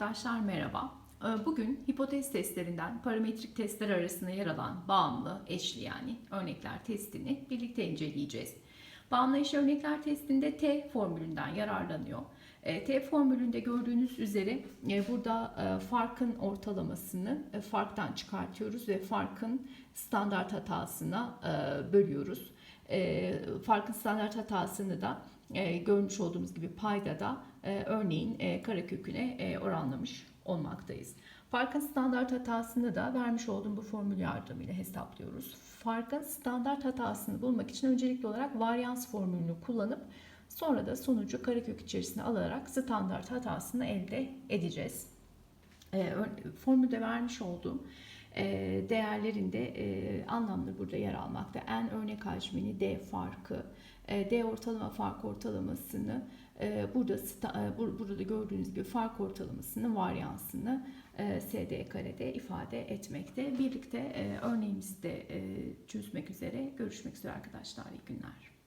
arkadaşlar merhaba. Ee, Bugün hipotez testlerinden parametrik testler arasında yer alan bağımlı, eşli yani örnekler testini birlikte inceleyeceğiz. Bağımlı eşli örnekler testinde T formülünden yararlanıyor. E, T formülünde gördüğünüz üzere e, burada e, farkın ortalamasını e, farktan çıkartıyoruz ve farkın standart hatasına bölüyoruz. E, Farkın standart hatasını da e, görmüş olduğumuz gibi payda da e, örneğin e, kareköküne e, oranlamış olmaktayız. Farkın standart hatasını da vermiş olduğum bu formül yardımıyla hesaplıyoruz. Farkın standart hatasını bulmak için öncelikli olarak varyans formülünü kullanıp sonra da sonucu karekök içerisine alarak standart hatasını elde edeceğiz. E, formülde vermiş olduğum değerlerinde e, anlamlı burada yer almakta. N örnek hacmini, D farkı, e, D ortalama fark ortalamasını, e, burada burada gördüğünüz gibi fark ortalamasını, varyansını SD karede ifade etmekte. Birlikte örneğimizi de çözmek üzere görüşmek üzere arkadaşlar. İyi günler.